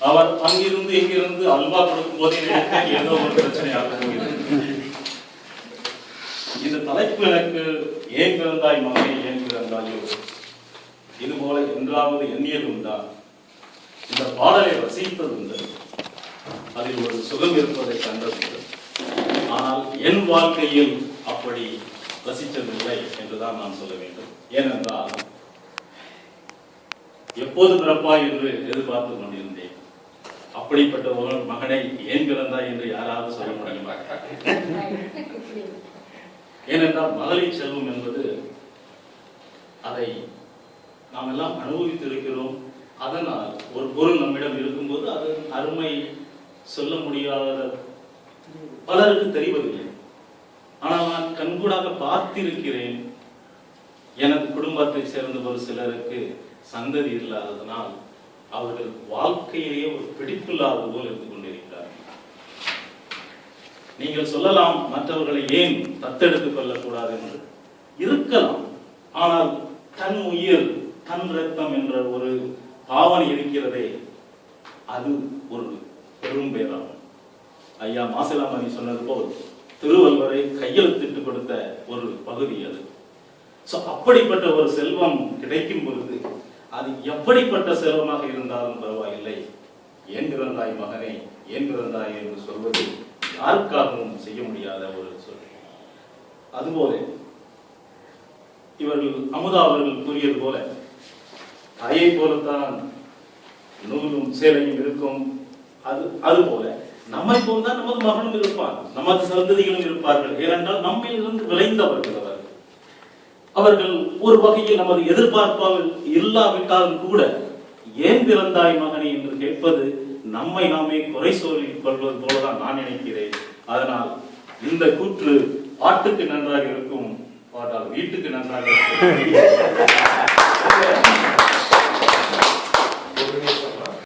அவர் அங்கிருந்து இங்கிருந்து அல்வா கொடுக்கும் போது ஏதோ ஒரு பிரச்சனையாக போகிறது இந்த தலைப்பு எனக்கு ஏன் பிறந்தாய் மகனே ஏன் பிறந்தாயோ இது போல என்றாவது எண்ணியது உண்டா இந்த பாடலை ரசித்தது உண்டு அதில் ஒரு சுகம் இருப்பதை கண்டது ஆனால் என் வாழ்க்கையில் அப்படி ரசித்ததில்லை என்றுதான் நான் சொல்ல வேண்டும். ஏனென்றால் எப்போது பிறப்பாய் என்று எதிர்பார்த்து கொண்டிருந்தேன். அப்படிப்பட்ட ஒரு மகனை ஏன் பிறந்தாய் என்று யாராவது சொல்ல முடியுமா? ஏனென்றால் மகளிர் செல்வம் என்பது அதை நாம் எல்லாம் அனுபவித்திருக்கிறோம். அதனால் ஒரு பொருள் நம்மிடம் இருக்கும்போது அது அருமை சொல்ல முடியாத பலருக்கு தெரிவதில்லை. ஆனால் நான் கண்கூடாக பார்த்திருக்கிறேன். எனது குடும்பத்தை சேர்ந்த ஒரு சிலருக்கு சந்ததி இல்லாததனால் அவர்கள் வாழ்க்கையிலேயே ஒரு பிடிப்பில்லாத போல் இருந்து கொண்டிருக்கிறார்கள். நீங்கள் சொல்லலாம் மற்றவர்களை ஏன் தத்தெடுத்துக் கொள்ளக்கூடாது என்று. இருக்கலாம் ஆனால் தன் உயிர் தன் ரத்தம் என்ற ஒரு பாவனை இருக்கிறதே அது ஒரு பெரும் பேராகும். ஐயா மாசிலாமணி சொன்னது போல் திருவள்ளுவரை கையெழுத்திட்டு கொடுத்த ஒரு பகுதி அது. சோ அப்படிப்பட்ட ஒரு செல்வம் கிடைக்கும் பொழுது அது எப்படிப்பட்ட செல்வமாக இருந்தாலும் பரவாயில்லை. ஏன் பிறந்தாய் மகனே ஏன் பிறந்தாய் என்று சொல்வது யாருக்காகவும் செய்ய முடியாத ஒரு சொல். அதுபோல இவர்கள் அமுதா அவர்கள் கூறியது போல தாயை போலத்தான் நூலும் சேலையும் இருக்கும். அது அதுபோல நம்மை போல்தான் நமது மகனும் இருப்பான். நமது சந்ததிகளும் இருப்பார்கள். ஏனென்றால் நம்மிலிருந்து விளைந்தவர்கள் அவர். அவர்கள் ஒரு வகையில் நமது எதிர்பார்ப்பால் இல்லாவிட்டாலும் கூட ஏன் பிறந்தாய் மகனே என்று கேட்பது நம்மை நாமே குறை சொல்லிக் கொள்வது போலதான் நான் நினைக்கிறேன். அதனால் இந்த கூற்று பாட்டுக்கு நன்றாக இருக்கும் பாட்டால் வீட்டுக்கு நன்றாக இருக்கும்.